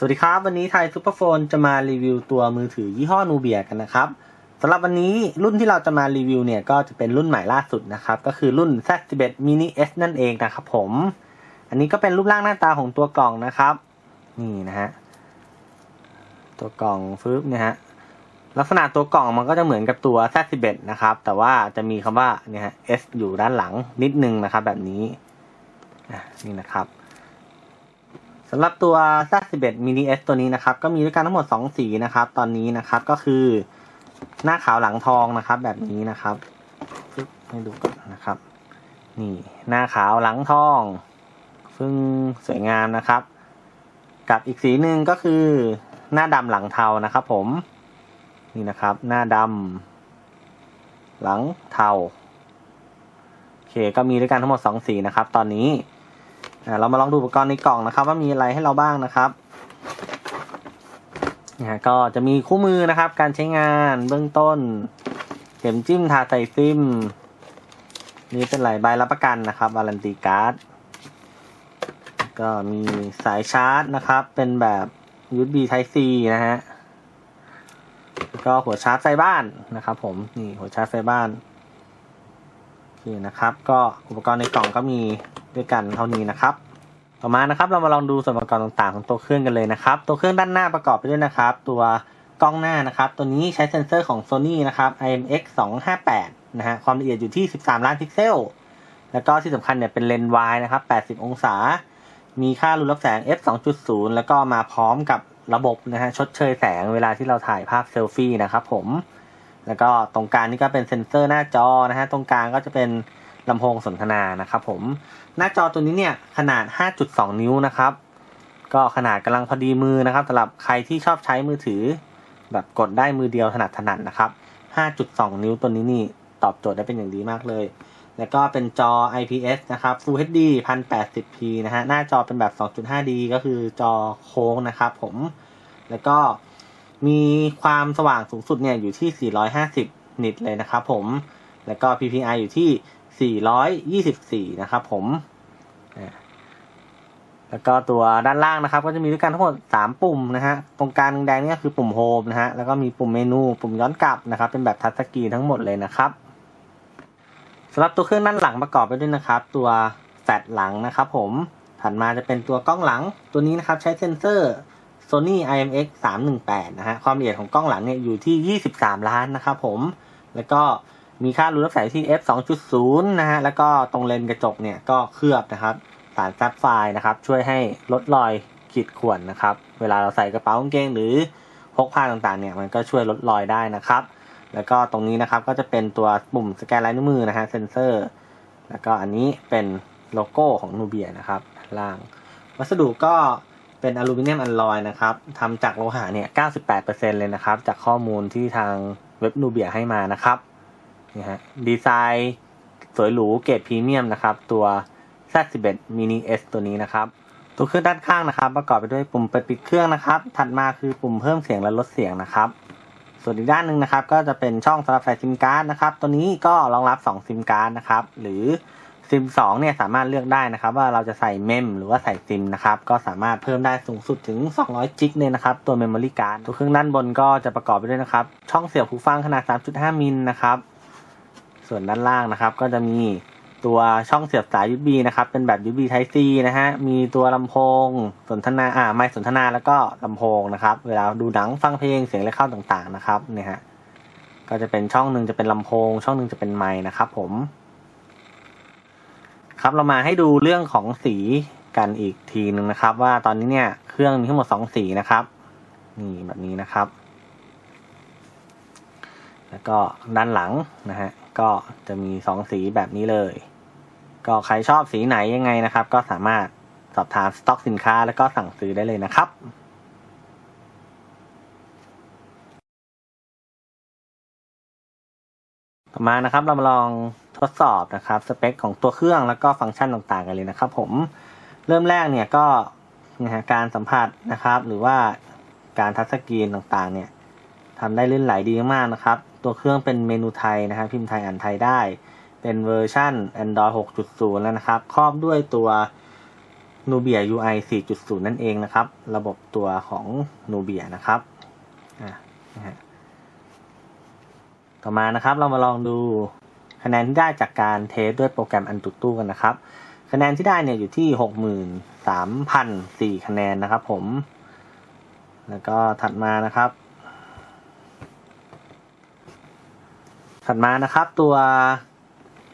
สวัสดีครับ วันนี้ไทยซูเปอร์โฟนจะมารีวิวตัวมือถือยี่ห้อนูเบียกันนะครับสำหรับวันนี้รุ่นที่เราจะมารีวิวเนี่ยก็จะเป็นรุ่นใหม่ล่าสุดนะครับ ก็คือรุ่น Z11 Mini S นั่นเองนะครับผม อันนี้ก็เป็นรูปร่างหน้าตาของตัวกล่องนะครับ นี่นะฮะตัวกล่องฟึบเนี่ยฮะลักษณะตัวกล่องมันก็จะเหมือนกับตัว Z11 นะครับ แต่ว่าจะมีคำว่าเนี่ยฮะ S อยู่ด้านหลังนิดนึงนะครับ แบบนี้นี่นะครับ สำหรับตัว Z11 Mini S ตัวนี้นะครับ ก็มีด้วยกันทั้งหมด 2 สีนะครับ ตอนนี้นะครับก็คือหน้าขาวหลังทองนะครับ แบบนี้นะครับให้ดูก่อนนะครับ นี่หน้าขาวหลังทองซึ่งสวยงามนะครับ กับอีกสีหนึ่งก็คือหน้าดำหลังเทานะครับ ผมนี่นะครับ หน้าดำหลังเทาโอเคก็มีด้วยกันทั้งหมด 2 สีนะครับ ตอนนี้ เรามาลองดูอุปกรณ์ในกล่องนะครับ ว่ามีอะไรให้เราบ้างนะครับนะฮะก็จะมีคู่มือนะครับ การใช้งานเบื้องต้น เข็มจิ้มทาใส่ซิม นี่เป็นหลายใบรับประกันนะครับวารันตีการ์ดก็มีสายชาร์จนะครับ เป็นแบบ USB Type C นะฮะก็หัวชาร์จไฟบ้านนะครับ ผมนี่หัวชาร์จไฟบ้านโอเคนะครับ ก็อุปกรณ์ในกล่องก็มี ด้วยกันเท่านี้นะครับ ต่อมานะครับเรามาลองดูส่วนประกอบต่างๆ ของตัวเครื่องกันเลยนะครับ ตัวเครื่องด้านหน้าประกอบไปด้วยนะครับ ตัวกล้องหน้านะครับ ตัวนี้ใช้เซ็นเซอร์ของ Sony นะครับ IMX 258นะฮะความละเอียดอยู่ที่ 13 ล้านพิกเซล แล้วก็ที่สำคัญเนี่ยเป็นเลนส์วายนะครับ 80 องศา มีค่ารูรับแสง f 2.0 แล้วก็มาพร้อมกับระบบนะฮะชดเชยแสงเวลาที่เราถ่ายภาพเซลฟี่นะครับผม แล้วก็ตรงกลางนี่ก็เป็นเซ็นเซอร์หน้าจอนะฮะตรงกลางก็จะเป็น ลำโพงสนทนานะครับผมหน้าจอตัวนี้เนี่ยขนาด 5.2 นิ้วนะครับ ก็ขนาดกำลังพอดีมือนะครับสำหรับใครที่ชอบใช้มือถือ แบบกดได้มือเดียวถนัดถนัดนะครับ 5.2 นิ้วตัวนี้นี่ตอบโจทย์ได้เป็นอย่างดีมากเลย แล้วก็เป็นจอ IPS นะครับ Full HD 1080p นะฮะหน้าจอเป็นแบบ 2.5D ก็คือจอโค้งนะครับผมแล้วก็มีความสว่างสูงสุดเนี่ยอยู่ที่ 450 นิตเลยนะครับผม แล้วก็ PPI อยู่ที่ 424 นะครับผม แล้วก็ตัวด้านล่างนะครับ ก็จะมีด้วยกันทั้งหมด 3 ปุ่มนะฮะ ตรงกลางแดงนี่ก็คือปุ่มโฮมนะฮะ แล้วก็มีปุ่มเมนู ปุ่มย้อนกลับนะครับ เป็นแบบทัชสกรีนทั้งหมดเลยนะครับสำหรับตัวเครื่องด้านหลังประกอบไปด้วยนะครับ ตัวแฟลชหลังนะครับ ผม ถัดมาจะเป็นตัวกล้องหลัง ตัวนี้นะครับใช้เซ็นเซอร์ Sony IMX 318นะฮะ ความละเอียดของกล้องหลังเนี่ยอยู่ที่ 23 ล้านนะครับผม แล้วก็ มีค่ารูรับแสงที่ f 2.0 นะฮะ แล้วก็ตรงเลนส์กระจกเนี่ยก็เคลือบนะครับ สารแซฟไฟนะครับ ช่วยให้ลดรอยขีดข่วนนะครับ เวลาเราใส่กระเป๋ากางเกงหรือพกพาต่างๆเนี่ยมันก็ช่วยลดรอยได้นะครับ แล้วก็ตรงนี้นะครับก็จะเป็นตัวปุ่มสแกนลายนิ้วมือนะฮะเซนเซอร์ แล้วก็อันนี้เป็นโลโก้ของนูเบียนะครับล่าง วัสดุก็เป็นอลูมิเนียมอัลลอยนะครับทำจากโลหะเนี่ย 98%เลยนะครับ จากข้อมูลที่ทางเว็บนูเบียให้มานะครับ นี่ฮะดีไซน์สวยหรูเกรดพรีเมียมนะครับ ตัว Z11 Mini S ตัวนี้นะครับ ตัวเครื่องด้านข้างนะครับ ประกอบไปด้วยปุ่มเปิดปิดเครื่องนะครับ ถัดมาคือปุ่มเพิ่มเสียงและลดเสียงนะครับ ส่วนอีกด้านหนึ่งนะครับ ก็จะเป็นช่องสำหรับใส่ซิมการ์ดนะครับ ตัวนี้ก็รองรับ2ซิมการ์ดนะครับ หรือซิม2เนี่ยสามารถเลือกได้นะครับ ว่าเราจะใส่เมมหรือว่าใส่ซิมนะครับก็สามารถเพิ่มได้สูงสุดถึง 200 จิกเลยนะครับ ตัวเมมโมรี่การ์ดตัวเครื่องด้านบนก็จะประกอบไปด้วยนะครับ ช่องเสียบหูฟังขนาด 3.5 มิลนะครับ ส่วนด้านล่างนะครับ ก็จะมีตัวช่องเสียบสาย USB นะครับ เป็นแบบ USB Type C นะฮะ มีตัวลำโพง สนทนา อ่า ไมค์สนทนา แล้วก็ลำโพงนะครับ เวลาดูหนัง ฟังเพลง เสียงเล็กเข้าต่างๆ นะครับ เนี่ยฮะ ก็จะเป็นช่องหนึ่งจะเป็นลำโพง ช่องหนึ่งจะเป็นไมค์นะครับผม ครับ เรามาให้ดูเรื่องของสีกันอีกทีหนึ่งนะครับ ว่าตอนนี้เนี่ย เครื่องมีทั้งหมดสองสีนะครับ นี่แบบนี้นะครับ แล้วก็ด้านหลังนะฮะ ก็จะมีสองสีแบบนี้เลย ก็ใครชอบสีไหนยังไงนะครับ ก็สามารถสอบถามสต็อกสินค้าแล้วก็สั่งซื้อได้เลยนะครับต่อมานะครับเรามาลองทดสอบนะครับสเปคของตัวเครื่องแล้วก็ฟังก์ชันต่างๆกันเลยนะครับผมเริ่มแรกเนี่ยก็นะฮะการสัมผัสนะครับ หรือว่าการทัชสกรีนต่างๆเนี่ย ทำได้ลื่นไหลดีมากนะครับ ตัวเครื่องเป็นเมนูไทยนะครับพิมพ์ไทยอ่านไทยได้ เป็นเวอร์ชัน Android 6.0 แล้วนะครับ ครอบด้วยตัว Nubia UI 4.0 นั่นเองนะครับ ระบบตัวของ Nubia นะครับต่อมานะครับเรามาลองดูคะแนนที่ได้จากการเทสด้วยโปรแกรมอันตุตู้กันนะครับ คะแนนที่ได้เนี่ยอยู่ที่ 63,004 คะแนนนะครับผม แล้วก็ถัดมานะครับ ถัดมานะครับตัว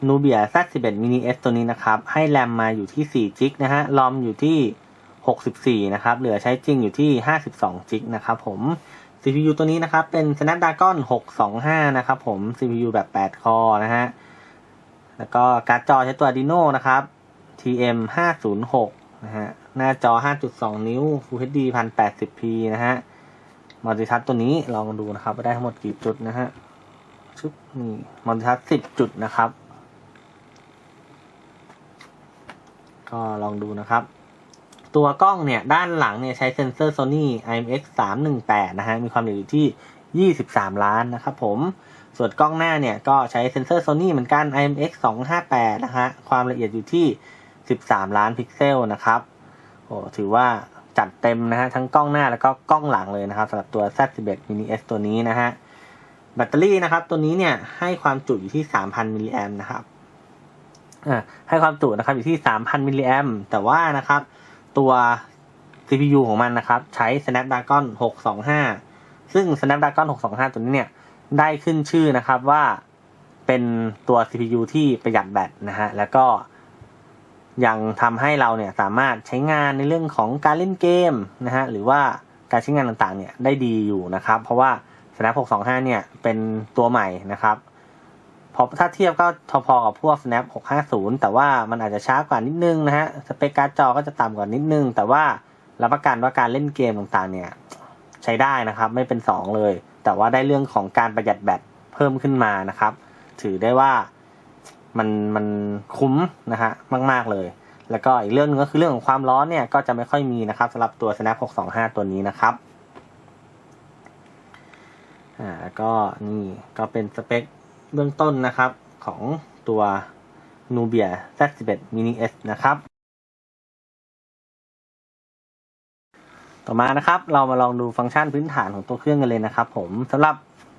Nubia Z11 Mini S ตัวนี้นะครับ ให้แรมมาอยู่ที่4จิกนะฮะรอมอยู่ที่ 64 นะครับ เหลือใช้จริงอยู่ที่ 52จิกนะครับผม CPU ตัวนี้นะครับ เป็น Snapdragon 625 นะครับผม CPU แบบ 8 คอนะฮะ แล้วก็การ์ดจอใช้ตัว Adreno นะครับ TM 506นะฮะ หน้าจอ 5.2 นิ้ว Full HD 1080p นะฮะ มัลติทัชตัวนี้ลองดูนะครับว่าได้ทั้งหมดกี่จุดนะฮะ ชุดนี่มัลติทัช10จุดนะครับ ก็ลองดูนะครับ ตัวกล้องเนี่ย ด้านหลังเนี่ยใช้เซ็นเซอร์ Sony IMX 318นะฮะ มีความละเอียดอยู่ที่ 23 ล้านนะครับผม ส่วนกล้องหน้าเนี่ย ก็ใช้เซ็นเซอร์ Sony เหมือนกัน IMX 258นะฮะ ความละเอียดอยู่ที่ 13 ล้านพิกเซลนะครับ โอ้ถือว่าจัดเต็มนะฮะ ทั้งกล้องหน้าแล้วก็กล้องหลังเลยนะครับสำหรับตัว Z11 Mini S ตัวนี้นะฮะ แบตเตอรี่นะครับ ตัวนี้เนี่ยให้ความจุอยู่ที่ 3,000มิลลิแอมนะครับอ่าให้ความจุนะครับอยู่ที่ 3,000มิลลิแอมแต่ว่านะครับ ตัว CPU ของมันนะครับ ใช้ Snapdragon 625 ซึ่ง Snapdragon 625 ตัวนี้เนี่ย ได้ขึ้นชื่อนะครับว่าเป็นตัว CPU ที่ประหยัดแบตนะฮะ แล้วก็ยังทำให้เราเนี่ยสามารถใช้งานในเรื่องของการเล่นเกมนะฮะ หรือว่าการใช้งานต่างๆ เนี่ยได้ดีอยู่นะครับ เพราะว่า Snap 625 เนี่ย เป็นตัวใหม่นะครับพอถ้าเทียบก็พอๆกับพวก Snap 650 แต่ว่ามันอาจจะช้ากว่านิดนึงนะฮะ สเปคการ์ดจอก็จะต่ำกว่านิดนึง แต่ว่ารับประกันว่าการเล่นเกมต่างๆ เนี่ย ใช้ได้นะครับ ไม่เป็น 2 เลย แต่ว่าได้เรื่องของการประหยัดแบตเพิ่มขึ้นมานะครับ ถือได้ว่ามันมันคุ้มนะฮะมาก ๆ เลย แล้วก็อีกเรื่องนึงก็คือเรื่องของความร้อนเนี่ยก็จะไม่ค่อยมีนะครับสำหรับตัว Snap 625 ตัวนี้นะครับ อ่าแล้วก็นี่ก็เป็นสเปคเบื้องต้นนะครับของตัว Nubia Z11 Mini S นะครับ ต่อมานะครับเรามาลองดูฟังก์ชันพื้นฐานของตัวเครื่องกันเลยนะครับผมสำหรับ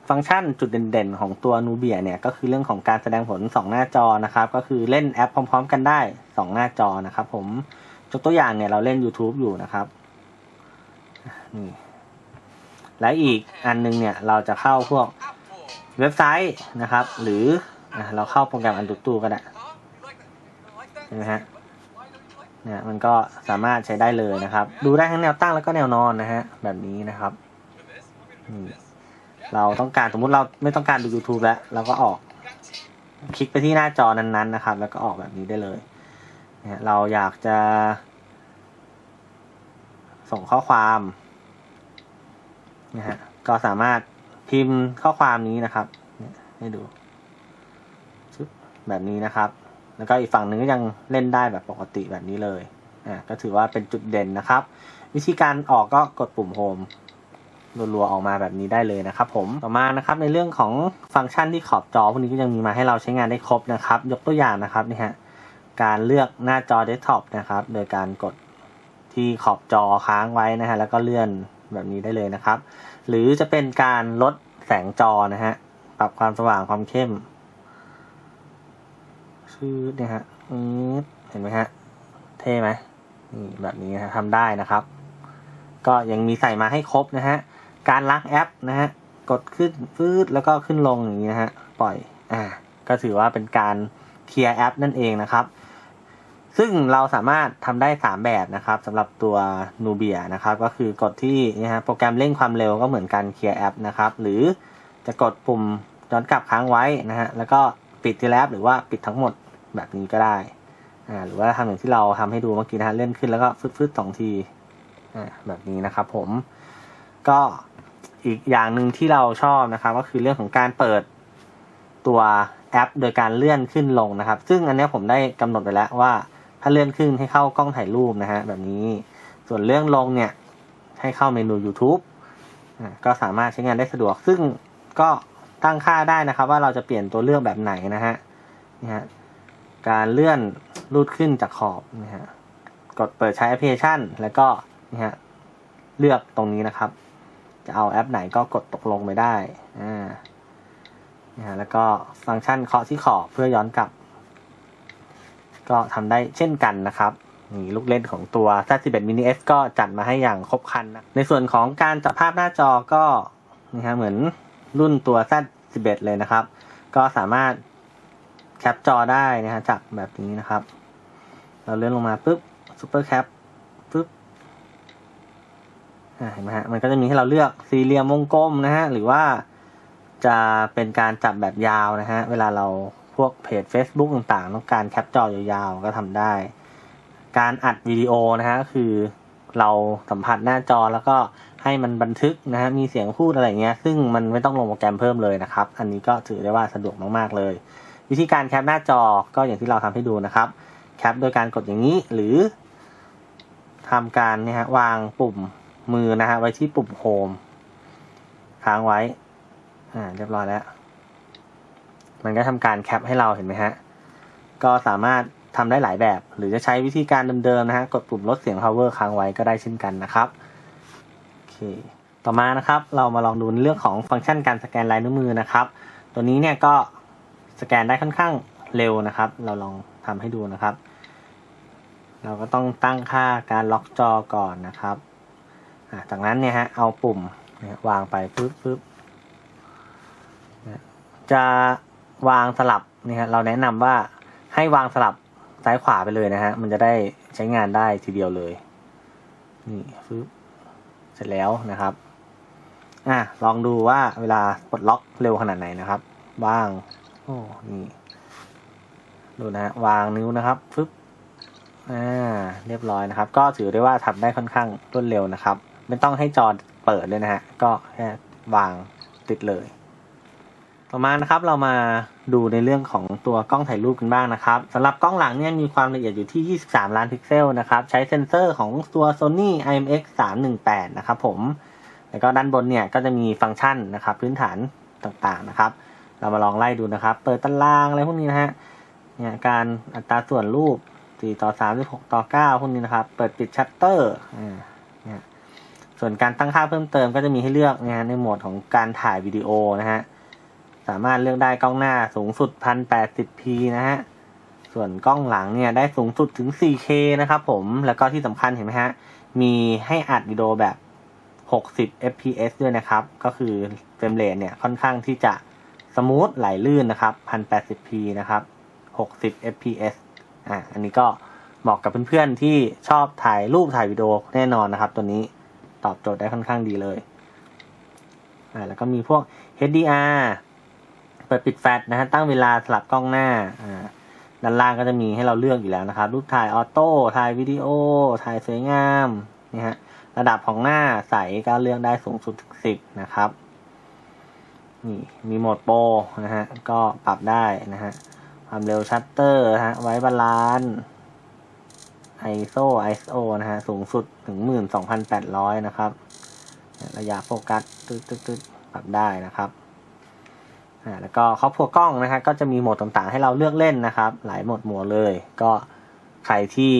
ฟังก์ชันจุดเด่นๆ ของตัว Nubia เนี่ยก็คือเรื่องของการแสดงผล 2 หน้าจอนะครับ ก็คือเล่นแอปพร้อมๆ กันได้ 2 หน้าจอนะครับผมยกตัวอย่างเนี่ยเราเล่น YouTube อยู่นะครับนี่ และอีกอันนึงเนี่ยเราจะเข้าพวกเว็บไซต์นะครับ หรืออเราเข้าโปรแกรมอันตุตู้ก็ได้เห็นไหมฮะเนี่ยมันก็สามารถใช้ได้เลยนะครับ ดูได้ทั้งแนวตั้งแล้วก็แนวนอนนะฮะแบบนี้นะครับเราต้องการสมมุติเราไม่ต้องการดู YouTube แล้วเราก็ออก คลิกไปที่หน้าจอนั้นๆนะครับ แล้วก็ออกแบบนี้ได้เลยเนี่ยเราอยากจะ ส่งข้อความ นะฮะก็สามารถพิมพ์ข้อความนี้นะครับให้ดูแบบนี้นะครับ แล้วก็อีกฝั่งหนึ่งก็ยังเล่นได้แบบปกติแบบนี้เลยอ่าก็ถือว่าเป็นจุดเด่นนะครับ วิธีการออกก็กดปุ่มโฮมรัวๆออกมาแบบนี้ได้เลยนะครับผมต่อมานะครับในเรื่องของฟังก์ชันที่ขอบจอพวกนี้ก็ยังมีมาให้เราใช้งานได้ครบนะครับ ยกตัวอย่างนะครับนี่ฮะการเลือกหน้าจอเดสก์ท็อปนะครับ โดยการกดที่ขอบจอค้างไว้นะฮะแล้วก็เลื่อน แบบนี้ได้เลยนะครับ หรือจะเป็นการลดแสงจอนะฮะ ปรับความสว่างความเข้ม ชื่อเนี่ยฮะเห็นไหมฮะ เท่ไหมนี่แบบนี้นะฮะทำได้นะครับ ก็ยังมีใส่มาให้ครบนะฮะ การล้างแอปนะฮะ กดขึ้นฟืดแล้วก็ขึ้นลงอย่างนี้นะฮะ ปล่อย อ่า ก็ถือว่าเป็นการเคลียร์แอปนั่นเองนะครับ ซึ่งเราสามารถทำได้ 3 แบบนะครับสำหรับตัว Nubia นะครับก็คือกดที่นะฮะโปรแกรมเร่งความเร็วก็เหมือนกันเคลียร์แอปนะครับหรือจะกดปุ่มย้อนกลับค้างไว้นะฮะแล้วก็ปิดทีแอปหรือว่าปิดทั้งหมดแบบนี้ก็ได้อ่าหรือว่าทำอย่างที่เราทำให้ดูเมื่อกี้นะฮะเลื่อนขึ้นแล้วก็ฟึดๆสองทีอ่าแบบนี้นะครับผมก็อีกอย่างหนึ่งที่เราชอบนะครับ ก็คือเรื่องของการเปิดตัวแอป โดยการเลื่อนขึ้นลงนะครับ ซึ่งอันนี้ผมได้กำหนดไปแล้วว่า ถ้าเลื่อนขึ้นให้เข้ากล้องถ่ายรูปนะฮะแบบนี้ ส่วนเรื่องลงเนี่ยให้เข้าเมนู YouTube ก็สามารถใช้งานได้สะดวก ซึ่งก็ตั้งค่าได้นะครับ ว่าเราจะเปลี่ยนตัวเลือกแบบไหนนะฮะนี่ฮะการเลื่อนรูดขึ้นจากขอบนะฮะกดเปิดใช้แอปพลิเคชัน แล้วก็นี่ฮะเลือกตรงนี้นะครับ จะเอาแอปไหนก็กดตกลงไปได้อ่านะฮะแล้วก็ฟังก์ชันเคาะที่ขอบเพื่อย้อนกลับ ก็ทำได้เช่นกันนะครับนี่ลูกเล่นของตัว Z11 Mini S ก็จัดมาให้อย่างครบครันนะในส่วนของการจับภาพหน้าจอก็นะฮะเหมือนรุ่นตัว Z11 เลยนะครับ ก็สามารถแคปจอได้นะฮะจากแบบนี้นะครับ เราเลื่อนลงมาปุ๊บซูเปอร์แคปปุ๊บเห็นไหมฮะมันก็จะมีให้เราเลือกสี่เหลี่ยมวงกลมนะฮะหรือว่าจะเป็นการจับแบบยาวนะฮะเวลาเรา พวกเพจ Facebook ต่างๆ ต้องการแคปจอยาวๆ ก็ทำได้ การอัดวิดีโอนะฮะคือเราสัมผัสหน้าจอแล้วก็ให้มันบันทึกนะฮะมีเสียงพูดอะไรเงี้ย ซึ่งมันไม่ต้องลงโปรแกรมเพิ่มเลยนะครับ อันนี้ก็ถือได้ว่าสะดวกมากๆเลย วิธีการแคปหน้าจอก็อย่างที่เราทำให้ดูนะครับ แคปโดยการกดอย่างนี้หรือทำการเนี่ยฮะวางปุ่มมือนะฮะไว้ที่ปุ่มโฮมค้างไว้ อ่าเรียบร้อยแล้ว มันก็ทำการแคปให้เราเห็นไหมฮะ ก็สามารถทำได้หลายแบบ หรือจะใช้วิธีการเดิมๆนะฮะ กดปุ่มลดเสียง power ค้างไว้ก็ได้เช่นกันนะครับโอเคต่อมานะครับ เรามาลองดูเรื่องของฟังก์ชันการสแกนลายนิ้วมือนะครับ ตัวนี้เนี่ยก็สแกนได้ค่อนข้างเร็วนะครับ เราลองทำให้ดูนะครับ เราก็ต้องตั้งค่าการล็อกจอก่อนนะครับจากนั้นเนี่ยฮะเอาปุ่มวางไปปึ๊บปึ๊บจะ วางสลับเนี่ยฮะเราแนะนำว่าให้วางสลับซ้ายขวาไปเลยนะฮะ มันจะได้ใช้งานได้ทีเดียวเลย นี่ปึ๊บเสร็จแล้วนะครับ อะลองดูว่าเวลาปลดล็อกเร็วขนาดไหนนะครับ วาง โอ้นี่ดูนะฮะวางนิ้วนะครับฟึบอ่าเรียบร้อยนะครับ ก็ถือได้ว่าทำได้ค่อนข้างรวดเร็วนะครับ ไม่ต้องให้จอเปิดเลยนะฮะ ก็แค่วางติดเลย ต่อมานะครับเรามาดูในเรื่องของตัวกล้องถ่ายรูปกันบ้างนะครับสำหรับกล้องหลังเนี่ยมีความละเอียดอยู่ที่ 23 ล้านพิกเซลนะครับใช้เซ็นเซอร์ของตัว Sony IMX 318นะครับผมแล้วก็ด้านบนเนี่ยก็จะมีฟังก์ชันนะครับพื้นฐานต่างๆนะครับ เรามาลองไล่ดูนะครับ เปิดตารางอะไรพวกนี้นะฮะเนี่ยการอัตราส่วนรูป 4 ต่อ 3 6 ต่อ 9 พวกนี้นะครับ เปิดปิดชัตเตอร์อ่าเนี่ยส่วนการตั้งค่าเพิ่มเติมก็จะมีให้เลือกนะฮะในโหมดของการถ่ายวิดีโอนะฮะ สามารถเลือกได้กล้องหน้าสูงสุด 1080p นะฮะ ส่วนกล้องหลังเนี่ยได้สูงสุดถึง 4K นะครับผม แล้วก็ที่สำคัญเห็นไหมฮะ มีให้อัดวิดีโอแบบ 60 fps ด้วยนะครับ ก็คือเฟรมเรทเนี่ยค่อนข้างที่จะสมูทไหลลื่นนะครับ 1080p นะครับ 60 fps อ่าอันนี้ก็เหมาะกับเพื่อนๆที่ชอบถ่ายรูปถ่ายวิดีโอแน่นอนนะครับ ตัวนี้ตอบโจทย์ได้ค่อนข้างดีเลย อ่า แล้วก็มีพวก HDR เปิดปิดแฟลชนะฮะตั้งเวลาสลับกล้องหน้าอ่าด้านล่างก็จะมีให้เราเลือกอยู่แล้วนะครับ รูปถ่ายออโต้ถ่ายวิดีโอถ่ายสวยงามนี่ฮะระดับของหน้าใสก็เลือกได้สูงสุดสิบนะครับนี่มีโหมดโปรนะฮะก็ปรับได้นะฮะความเร็วชัตเตอร์ฮะไว้บาลานซ์ ISO ISO นะฮะสูงสุดถึงหมื่นสองพันแปดร้อยนะครับ ระยะโฟกัสตึ๊ดตึ๊ดตึ๊ดปรับได้นะครับ อ่าแล้วก็ครอบครัวกล้องนะฮะก็จะมีโหมดต่างๆ ให้เราเลือกเล่นนะครับ หลายโหมดหมัวเลย ก็ใครที่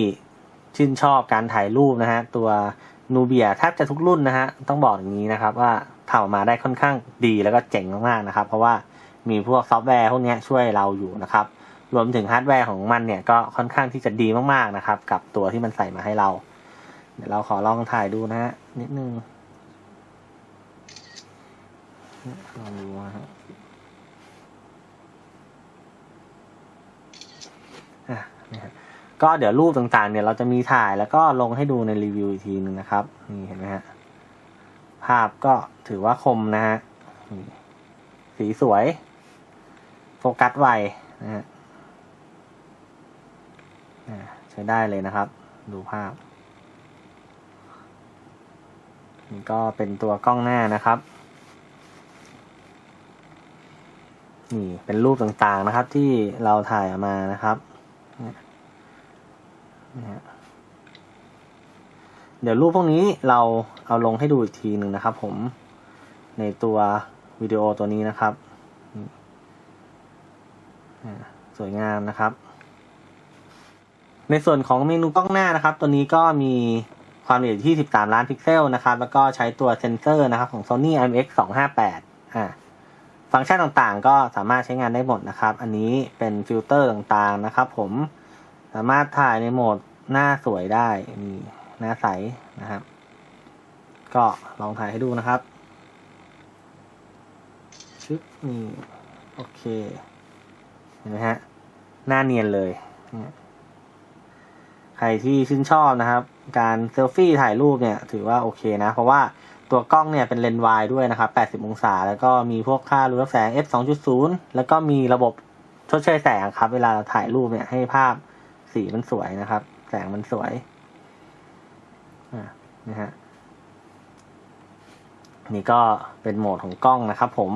ชื่นชอบการถ่ายรูปนะฮะตัวนูเบียแทบจะทุกรุ่นนะฮะต้องบอกอย่างนี้นะครับว่าทำออกมาได้ค่อนข้างดีแล้วก็เจ๋งมากๆนะครับ เพราะว่ามีพวกซอฟต์แวร์พวกนี้ช่วยเราอยู่นะครับ รวมถึงฮาร์ดแวร์ของมันเนี่ยก็ค่อนข้างที่จะดีมากๆนะครับ กับตัวที่มันใส่มาให้เรา เดี๋ยวเราขอลองถ่ายดูนะฮะนิดนึงลองดูนะฮะ อะฮะก็เดี๋ยวรูปต่างๆ เนี่ยเราจะมีถ่ายแล้วก็ลงให้ดูในรีวิวอีกทีหนึ่งนะครับ นี่เห็นไหมฮะ ภาพก็ถือว่าคมนะฮะ สีสวย โฟกัสไวนะฮะใช้ได้เลยนะครับ ดูภาพ นี่ก็เป็นตัวกล้องหน้านะครับ นี่เป็นรูปต่างๆนะครับ ที่เราถ่ายออกมานะครับ นะฮะเดี๋ยวรูปพวกนี้เราเอาลงให้ดูอีกทีหนึ่งนะครับ ผมในตัววิดีโอตัวนี้นะครับ สวยงามนะครับ ในส่วนของเมนูกล้องหน้านะครับ ตัวนี้ก็มีความละเอียดที่ 13 ล้านพิกเซลนะครับ แล้วก็ใช้ตัวเซนเซอร์นะครับของ Sony IMX 258อ่าฟังก์ชันต่างๆ ก็สามารถใช้งานได้หมดนะครับ อันนี้เป็นฟิลเตอร์ต่างๆนะครับ ผม สามารถถ่ายในโหมดหน้าสวยได้มีหน้าใสนะครับ ก็ลองถ่ายให้ดูนะครับชึบนี่โอเค เห็นไหมฮะ หน้าเนียนเลย ใครที่ชื่นชอบนะครับ การเซลฟี่ถ่ายรูปเนี่ย ถือว่าโอเคนะ เพราะว่าตัวกล้องเนี่ยเป็นเลนส์วายด้วยนะครับ 80 องศา แล้วก็มีพวกค่ารูรับแสง f 2.0 แล้วก็มีระบบชดเชยแสงครับ เวลาเราถ่ายรูปเนี่ยให้ภาพ สีมันสวยนะครับ แสงมันสวยอ่านะฮะนี่ก็เป็นโหมดของกล้องนะครับผม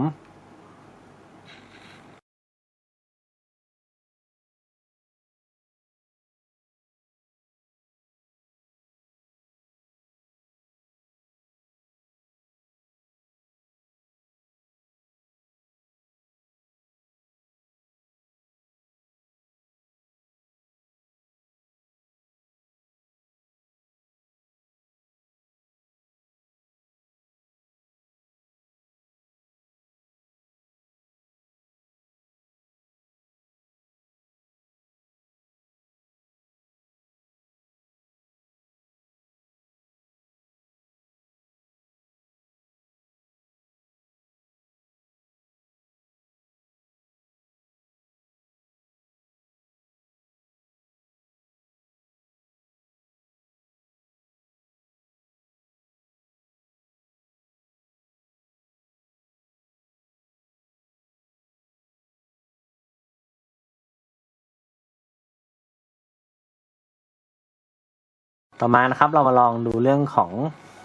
ต่อมานะครับ เรามาลองดูเรื่องของ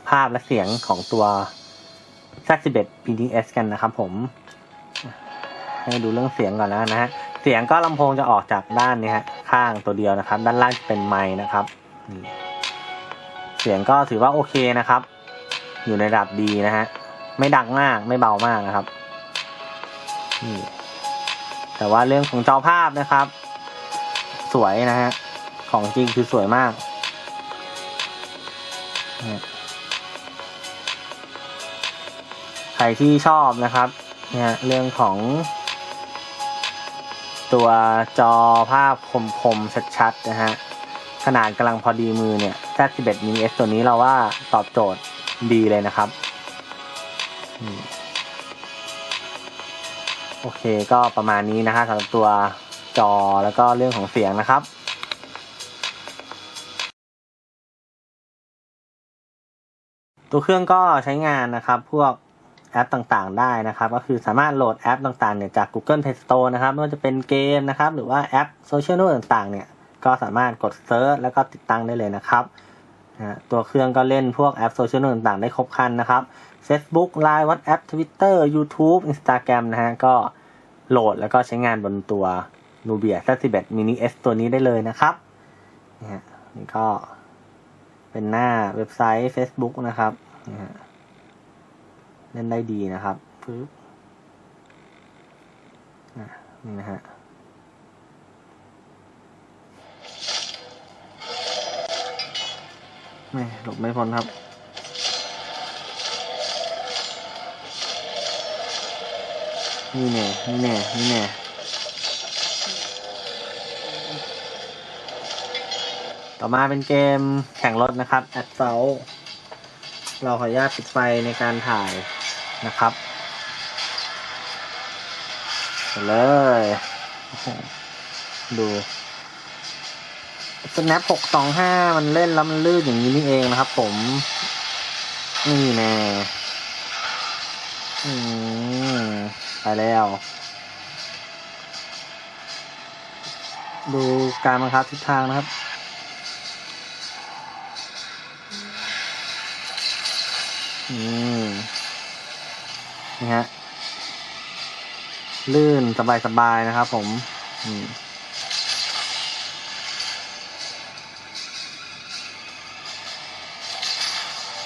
ภาพและเสียงของตัว Z11 PDS กันนะครับผม ให้ดูเรื่องเสียงก่อนแล้วนะฮะ เสียงก็ลำโพงจะออกจากด้านนี้ฮะ ข้างตัวเดียวนะครับ ด้านล่างจะเป็นไมค์นะครับนี่เสียงก็ถือว่าโอเคนะครับ อยู่ในระดับดีนะฮะ ไม่ดังมาก ไม่เบามากนะครับ นี่แต่ว่าเรื่องของจอภาพนะครับ สวยนะฮะ ของจริงคือสวยมาก ใครที่ชอบนะครับ เนี่ยเรื่องของ ตัวจอภาพคมๆชัดๆนะฮะขนาดกำลังพอดีมือเนี่ย Z11 mini S ตัวนี้เราว่าตอบโจทย์ดีเลยนะครับ โอเคก็ประมาณนี้นะฮะสำหรับตัวจอแล้วก็เรื่องของเสียงนะครับ ตัวเครื่องก็ใช้งานนะครับ พวกแอปต่างๆ ได้นะครับ ก็คือสามารถโหลดแอปต่างๆเนี่ยจาก Google Play Store นะครับไม่ว่าจะเป็นเกมนะครับ หรือว่าแอปโซเชียลต่างๆ เนี่ยก็สามารถกดเซิร์ชแล้วก็ติดตั้งได้เลยนะครับตัวเครื่องก็เล่นพวกแอปโซเชียลต่างๆ ได้ครบครันนะครับ Facebook Line WhatsApp Twitter YouTube Instagram นะฮะก็โหลดแล้วก็ใช้งานบนตัว Nubia Z11 Mini S ตัวนี้ได้เลยนะครับนี่ก็ เป็นหน้าเว็บไซต์ Facebook นะครับเล่นได้ดีนะครับปึ๊บนี่นะฮะไม่หลบไม่พ้นครับนี่แน่นี่แน่นี่แน่ ต่อมาเป็นเกมแข่งรถนะครับ a s p h a l t เราขออนุญาตปิดไฟในการถ่ายนะครับไปเลย ดู snap หกสองห้ามันเล่นแล้วมันลื่นอย่างนี้นี่เองนะครับผม นี่แน่อืมไปแล้ว ดูการบังคับทิศทางนะครับ อืมนี่ฮะลื่นสบายๆนะครับผมอืม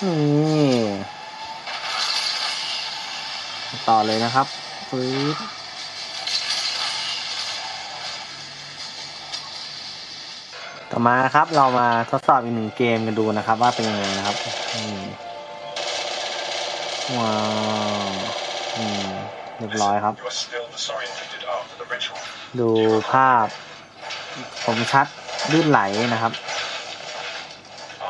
นี่ต่อเลยนะครับฟื้นต่อมานะครับ เรามาทดสอบอีกหนึ่งเกมกันดูนะครับ ว่าเป็นยังไงนะครับอืม ว้าวอืมเรียบร้อยครับ You are still disoriented after the ritual. ดูภาพ ผมชัดลื่นไหลนะครับ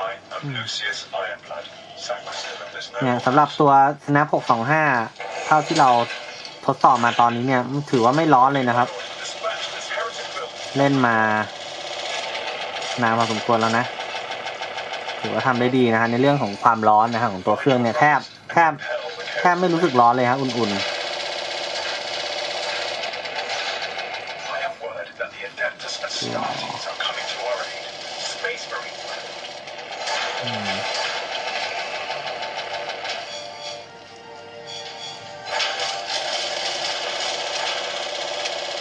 I am Lucius Ironblood, sacristan of this เนี่ย noble สำหรับตัว snap 625 เท่าที่เราทดสอบมาตอนนี้เนี่ย ถือว่าไม่ร้อนเลยนะครับ Dispatch this heretic bill. เล่นมานานพอสมควรแล้วนะ ถือว่าทำได้ดีนะฮะในเรื่องของความร้อนนะฮะของตัวเครื่องเนี่ยแทบ แค่แค่ไม่รู้สึกร้อนเลยครับอุ่นๆ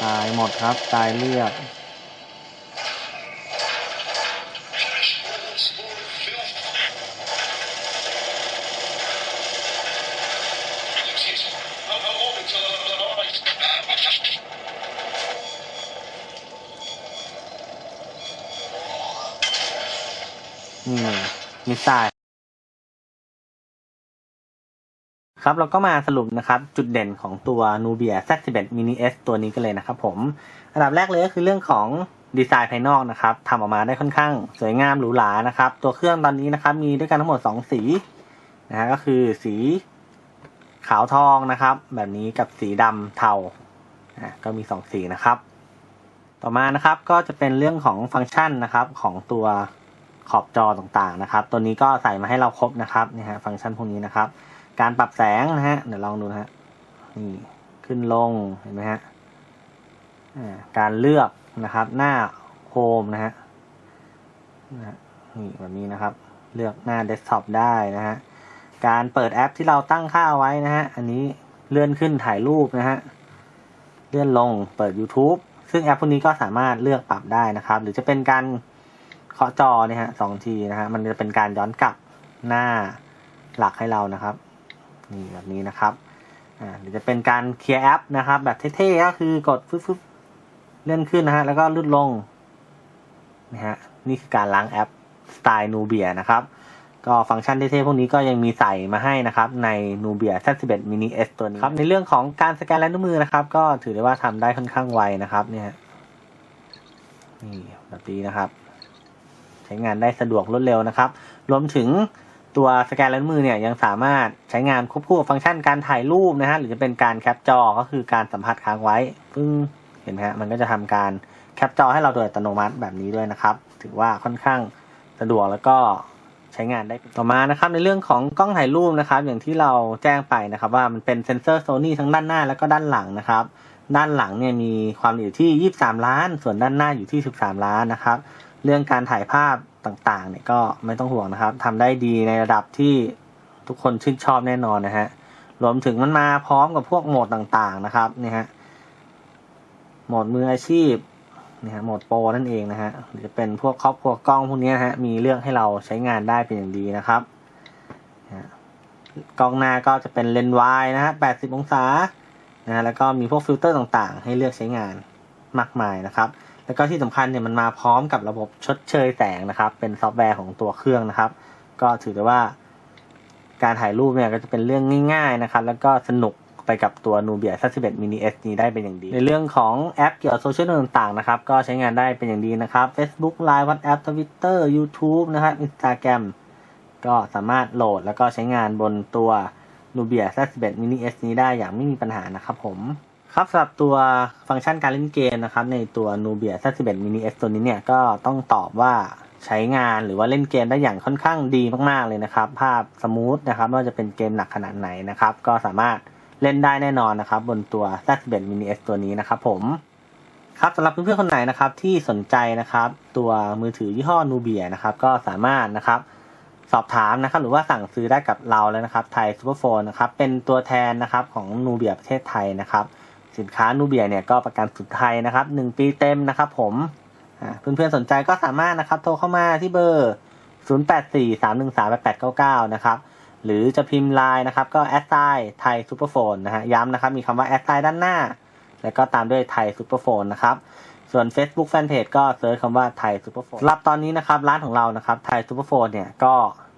ตายหมดครับ ตายเลือด นี่มิส ไซล์ครับเราก็มาสรุปนะครับจุดเด่นของตัว Nubia Z11 Mini S ตัวนี้กันเลยนะครับผมอันดับแรกเลยก็คือเรื่องของดีไซน์ภายนอกนะครับทำออกมาได้ค่อนข้างสวยงามหรูหรานะครับ ตัวเครื่องตอนนี้นะครับ มีด้วยกันทั้งหมด 2 สีนะฮะก็คือสีขาวทองนะครับ แบบนี้กับสีดำเทาอะก็มี 2 สีนะครับ ต่อมานะครับก็จะเป็นเรื่องของฟังก์ชันนะครับของตัว ขอบจอต่างๆนะครับ ตัวนี้ก็ใส่มาให้เราครบนะครับนี่ฮะฟังก์ชันพวกนี้นะครับ การปรับแสงนะฮะเดี๋ยวลองดูนะฮะนี่ขึ้นลงเห็นไหมฮะการเลือกนะครับ หน้าโฮมนะฮะนะฮะนี่แบบนี้นะครับ เลือกหน้าเดสก์ท็อปได้นะฮะการเปิดแอปที่เราตั้งค่าไว้นะฮะอันนี้เลื่อนขึ้นถ่ายรูปนะฮะเลื่อนลงเปิด YouTube ซึ่งแอปพวกนี้ก็สามารถเลือกปรับได้นะครับ หรือจะเป็นการ เคาะจอเนี่ยฮะสองทีนะฮะมันจะเป็นการย้อนกลับหน้าหลักให้เรานะครับ นี่แบบนี้นะครับอ่าหรือจะเป็นการเคลียร์แอปนะครับ แบบเท่ๆก็คือกดฟึบๆเลื่อนขึ้นนะฮะแล้วก็ลุดลงนะฮะนี่คือการล้างแอปสไตล์นูเบียนะครับ ก็ฟังก์ชันเท่ๆพวกนี้ก็ยังมีใส่มาให้นะครับ ใน Nubia Z11 Mini S ตัวนี้ครับ ในเรื่องของการสแกนลายนิ้วมือนะครับ ก็ถือได้ว่าทำได้ค่อนข้างไวนะครับ เนี่ยนี่แบบนี้นะครับ ช้งานได้สะดวกรวดเร็วนะครับ รวมถึงตัวสแกนลายนิ้วมือเนี่ยยังสามารถใช้งานควบคู่กับฟังก์ชันการถ่ายรูปนะฮะหรือจะเป็นการแคปจอก็คือการสัมผัสค้างไว้ซึ่งเห็นไหมฮะมันก็จะทำการแคปจอให้เราโดยอัตโนมัติแบบนี้ด้วยนะครับ ถือว่าค่อนข้างสะดวกแล้วก็ใช้งานได้ต่อมานะครับในเรื่องของกล้องถ่ายรูปนะครับอย่างที่เราแจ้งไปนะครับ ว่ามันเป็นเซนเซอร์โซนี่ทั้งด้านหน้าแล้วก็ด้านหลังนะครับ ด้านหลังเนี่ยมีความละเอียดที่ 23 ล้าน ส่วนด้านหน้าอยู่ที่ 13 ล้านนะครับ เรื่องการถ่ายภาพต่างๆ เนี่ยก็ไม่ต้องห่วงนะครับทำได้ดีในระดับที่ทุกคนชื่นชอบแน่นอนนะฮะรวมถึงมันมาพร้อมกับพวกโหมดต่างๆนะครับนี่ฮะโหมดมืออาชีพนี่ฮะโหมดโปรนั่นเองนะฮะหรือจะเป็นพวกครอบครัวกล้องพวกนี้นะฮะมีเรื่องให้เราใช้งานได้เป็นอย่างดีนะครับกล้องหน้าก็จะเป็นเลนส์วายนะฮะ 80 องศานะฮะแล้วก็มีพวกฟิลเตอร์ต่างๆ ให้เลือกใช้งานมากมายนะครับ แล้วก็ที่สำคัญเนี่ยมันมาพร้อมกับระบบชดเชยแสงนะครับ เป็นซอฟต์แวร์ของตัวเครื่องนะครับ ก็ถือได้ว่าการถ่ายรูปเนี่ยก็จะเป็นเรื่องง่ายๆนะครับ แล้วก็สนุกไปกับตัว Nubia Z11 Mini S นี้ได้เป็นอย่างดี ในเรื่องของแอปเกี่ยวกับโซเชียลต่างๆนะครับ ก็ใช้งานได้เป็นอย่างดีนะครับ Facebook Line WhatsApp Twitter YouTube นะครับ Instagram ก็สามารถโหลดแล้วก็ใช้งานบนตัว Nubia Z11 Mini S นี้ได้อย่างไม่มีปัญหานะครับผม ครับสำหรับตัวฟังก์ชันการเล่นเกมนะครับ ในตัว Nubia Z11 Mini S ตัวนี้เนี่ยก็ต้องตอบว่าใช้งานหรือว่าเล่นเกมได้อย่างค่อนข้างดีมากๆเลยนะครับ ภาพสมูทนะครับไม่ว่าจะเป็นเกมหนักขนาดไหนนะครับ ก็สามารถเล่นได้แน่นอนนะครับ บนตัว Z11 Mini S ตัวนี้นะครับผมครับสำหรับเพื่อนๆคนไหนนะครับที่สนใจนะครับ ตัวมือถือยี่ห้อ Nubia นะครับก็สามารถนะครับสอบถามนะครับหรือว่าสั่งซื้อได้กับเราแล้วนะครับไทยซูเปอร์โฟนนะครับเป็นตัวแทนนะครับของ Nubia ประเทศไทยนะครับ สินค้า Nubia เนี่ยก็ประกันสุดไทยนะครับหนึ่งปีเต็มนะครับผมอ่าเพื่อนๆสนใจก็สามารถนะครับโทรเข้ามาที่เบอร์ 0843138899 นะครับ หรือจะพิมพ์ไลน์นะครับ ก็แอดไซไทยซูเปอร์โฟนนะฮะย้ำนะครับ มีคำว่าแอดไซด้านหน้า แล้วก็ตามด้วยไทยซูเปอร์โฟนนะครับส่วน Facebook Fanpage ก็เซิร์ชคำว่าไทยซูเปอร์โฟนรับตอนนี้นะครับร้านของเรานะครับไทยซูเปอร์โฟนเนี่ยก็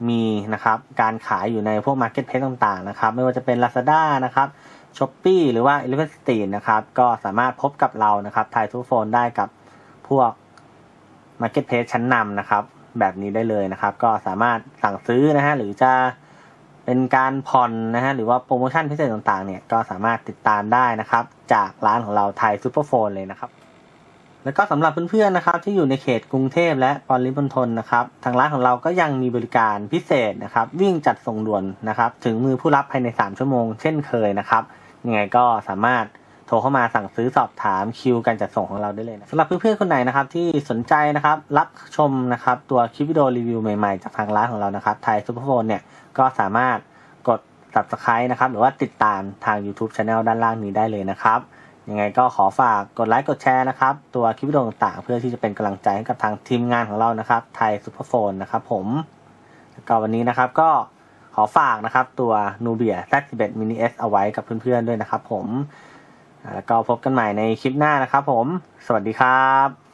มีนะครับการขายอยู่ในพวก Marketplace ต่างๆนะครับ ไม่ว่าจะเป็น Lazada นะครับ ช้อปปีหรือว่า e l e v e n s t r e e t นะครับ ก็สามารถพบกับเรานะครับไทยทูโฟนได้กับพวก Marketplace ชั้นนำนะครับ แบบนี้ได้เลยนะครับ ก็สามารถสั่งซื้อนะฮะหรือจะเป็นการผ่อนนะฮะหรือว่าโปรโมชั่นพิเศษต่างๆ เนี่ยก็สามารถติดตามได้นะครับ จากร้านของเราไทยซูเปอร์โฟนเลยนะครับ แล้วก็สำหรับเพื่อนๆนะครับ ที่อยู่ในเขตกรุงเทพและปริมณฑลนะครับ ทางร้านของเราก็ยังมีบริการพิเศษนะครับ วิ่งจัดส่งด่วนนะครับ ถึงมือผู้รับภายใน 3 ชั่วโมงเช่นเคยนะครับ ยังไงก็สามารถโทรเข้ามาสั่งซื้อสอบถามคิวการจัดส่งของเราได้เลยนะสำหรับเพื่อนๆคนไหนนะครับ ที่สนใจนะครับรับชมนะครับตัวคลิปวิดีโอรีวิวใหม่ๆ จากทางร้านของเรานะครับไทยซูเปอร์โฟนเนี่ยก็สามารถกด subscribe นะครับหรือว่าติดตามทาง YouTube Channel ด้านล่างนี้ได้เลยนะครับยังไงก็ขอฝากกดไลค์กดแชร์นะครับ ตัวคลิปวิดีโอต่างๆ เพื่อที่จะเป็นกำลังใจให้กับทางทีมงานของเรานะครับไทยซูเปอร์โฟนนะครับผมแล้วก็วันนี้นะครับก็ อฝากนะครับตัว Nubia Z11 Mini S เอาไว้กับเพื่อนๆด้วยนะครับผม แล้วก็พบกันใหม่ในคลิปหน้านะครับผม สวัสดีครับ